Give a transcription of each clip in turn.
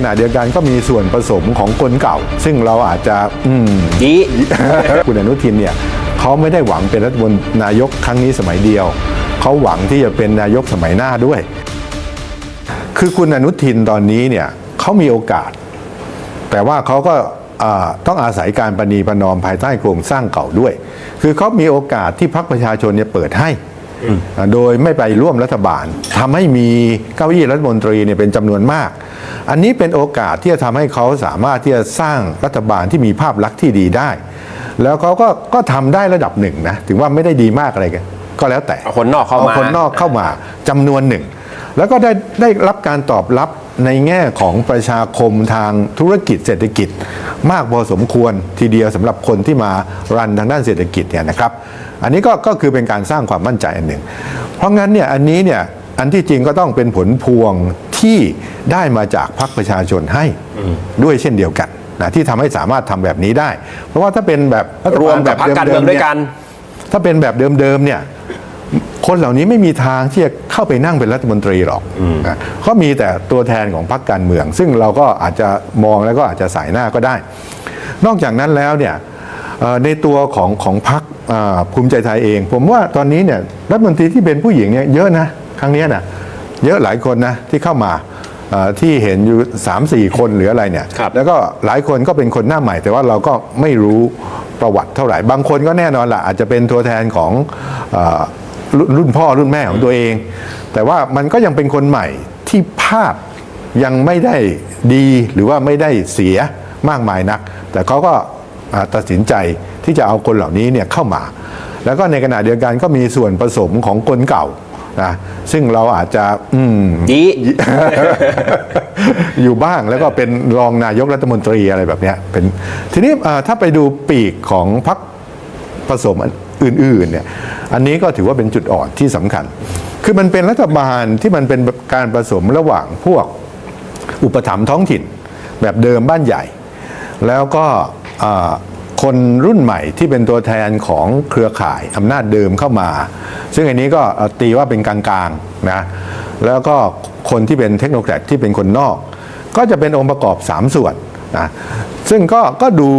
ขณะเดียวกันก็มีส่วนผสมของคนเก่า ซึ่งเราอาจจะ อืมดีคุณอนุทินเนี่ยเขาไม่ได้หวังเป็นรัฐมนตรีนายกครั้งนี้สมัยเดียว เขาหวังที่จะเป็นนายกสมัยหน้าด้วย คือคุณอนุทินตอนนี้เนี่ยเขามีโอกาส แต่ว่าเขาก็อ่าต้องอาศัยการประนีประนอมภายใต้โครงสร้างเก่าด้วย คือเขามีโอกาสที่พรรคประชาชนเนี่ยเปิดให้อ่าโดยไม่ไปร่วมรัฐบาลทำให้มีเก้าอี้รัฐมนตรีเนี่ยเป็นจำนวนมาก อันนี้เป็นโอกาสที่จะทำให้เขาสามารถที่จะสร้างรัฐบาลที่มีภาพลักษณ์ที่ดีได้ แล้วเขาก็ก็ทำได้ระดับหนึ่งนะถึงว่าไม่ได้ดีมากอะไรกันก็แล้วแต่เอาคนนอกเข้ามาคนนอกเข้ามาจำนวนหนึ่ง แล้วก็ได้ได้รับการตอบรับในแง่ของประชาคมทางธุรกิจเศรษฐกิจ มากพอสมควรทีเดียวสำหรับคนที่มารันทางด้านเศรษฐกิจเนี่ยนะครับ อันนี้ก็ก็คือเป็นการสร้างความมั่นใจอันหนึ่ง เพราะงั้นเนี่ยอันนี้เนี่ยอันที่จริงก็ต้องเป็นผลพวง ที่ได้มาจากพรรคประชาชนให้ด้วยเช่นเดียวกันนะที่ทำให้สามารถทำแบบนี้ได้ เพราะว่าถ้าเป็นแบบฐรวบามลกับพรรคการเมืองด้วยกัน ถ้าเป็นแบบเดิมๆเนี่ยคนเหล่านี้ไม่มีทางที่จะเข้าไปนั่งเป็นรัฐมนตรีหรอกนะเขามีแต่ตัวแทนของพรรคการเมือง ซึ่งเราก็อาจจะมองแล้วก็อาจจะสายหน้าก็ได้ นอกจากนั้นแล้วเนี่ยเอ่อในตัวของของพรรคอ่าภูมิใจไทยเอง ผมว่าตอนนี้เนี่ยรัฐมนตรีที่เป็นผู้หญิงเนี่ยเยอะนะครั้งเนี้ยนะ เยอะหลายคนนะที่เข้ามาเอ่อที่เห็นอยู่3ามสี่คนหรืออะไรเนี่ยครับแล้วก็หลายคนก็เป็นคนหน้าใหม่ แต่ว่าเราก็ไม่รู้ประวัติเท่าไหร่ บางคนก็แน่นอนละอาจจะเป็นตัวแทนของเออรุ่นรุ่นพ่อรุ่นแม่ของตัวเอง แต่ว่ามันก็ยังเป็นคนใหม่ที่ภาพยังไม่ได้ดีหรือว่าไม่ได้เสียมากมายนัก แต่เขาก็อ่าตัดสินใจที่จะเอาคนเหล่านี้เนี่ยเข้ามา แล้วก็ในขณะเดียวกันก็มีส่วนผสมของคนเก่า นะซึ่งเราอาจจะ อืม ดีอยู่บ้างแล้วก็เป็นรองนายกรัฐมนตรีอะไรแบบเนี้ยเป็นทีนี้เอ่อถ้าไปดูปีกของพรรคผสมอื่นๆเนี่ยอันนี้ก็ถือว่าเป็นจุดอ่อนที่สำคัญ คือมันเป็นรัฐบาลที่มันเป็นการผสมระหว่างพวกอุปถัมภ์ท้องถิ่น แบบเดิมบ้านใหญ่ แล้วก็เอ่อคนรุ่นใหม่ที่เป็นตัวแทนของเครือข่ายอำนาจเดิมเข้ามา ซึ่งอันนี้ก็เอ่อตีว่าเป็นกลางๆนะแล้วก็คนที่เป็นเทคโนแครดที่เป็นคนนอก ก็จะเป็นองค์ประกอบ 3 ส่วนนะซึ่งก็ก็ดู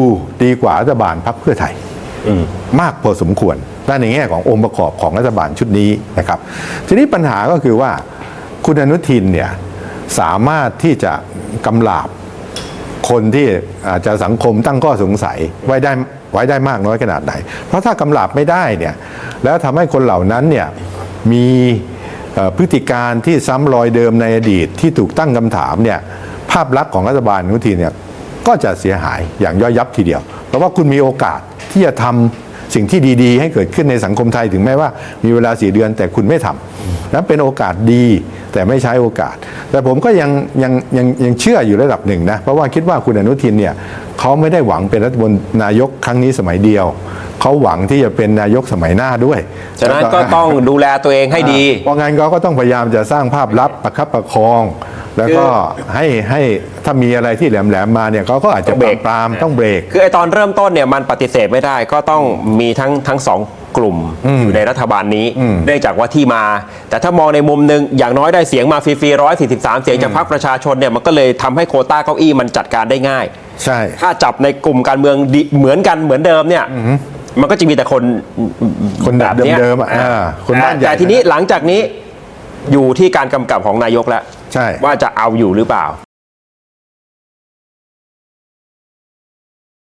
ดีกว่ารัฐบาลพรรคเพื่อไทยมากพอสมควรด้านในแง่ขององค์ประกอบของรัฐบาลชุดนี้นะครับ ทีนี้ปัญหาก็คือว่าคุณอนุทินเนี่ยสามารถที่จะกำลาบคนที่อาจจะสังคมตั้งข้อสงสัยไว้ได้ ไว้ได้มากน้อยขนาดไหน เพราะถ้ากำลาบไม่ได้เนี่ยแล้วทำให้คนเหล่านั้นเนี่ยมีพฤติการที่ซ้ำรอยเดิมในอดีตที่ถูกตั้งคำถามเนี่ยภาพลักษณ์ของรัฐบาลอนุทินเนี่ยก็จะเสียหายอย่างย่อยยับทีเดียว เพราะว่าคุณมีโอกาสที่จะทำสิ่งที่ดีๆ ให้เกิดขึ้นในสังคมไทยถึงแม้ว่ามีเวลาสี่เดือนแต่คุณไม่ทำนั้นเป็นโอกาสดีแต่ไม่ใช้โอกาส แต่ผมก็ยังยังยังยังเชื่ออยู่ระดับหนึ่งนะเพราะว่าคิดว่าคุณอนุทินเนี่ย เขาไม่ได้หวังเป็นรัฐมนตรีนายกครั้งนี้สมัยเดียว เขาหวังที่จะเป็นนายกสมัยหน้าด้วยฉะนั้นก็ต้องดูแลตัวเองให้ดีเพราะงั้นเขาก็ต้องพยายามจะสร้างภาพลับประคับประคอง แล้วก็ให้ให้ถ้ามีอะไรที่แหลมๆมาเนี่ยเขาก็อาจจะต้องเบรกปรามต้องเบรก คือไอตอนเริ่มต้นเนี่ยมันปฏิเสธไม่ได้ก็ต้องมีทั้งทั้งสองกลุ่มอยู่ในรัฐบาลนี้เนื่องจากว่าที่มา แต่ถ้ามองในมุมหนึ่งอย่างน้อยได้เสียงมาฟรีๆร้อยสี่สิบสามเสียงจากพรรคประชาชนเนี่ยมันก็เลยทำให้โควต้าเก้าอี้มันจัดการได้ง่าย ใช่ ถ้าจับในกลุ่มการเมืองดิเหมือนกันเหมือนเดิมเนี่ยมันก็จะมีแต่คนคนแบบนี้ยเดิมๆอะอ่าคนบ้านใหญ่แต่ทีนี้หลังจากนี้อยู่ที่การกำกับของนายกแล้วใช่ ว่าจะเอาอยู่หรือเปล่า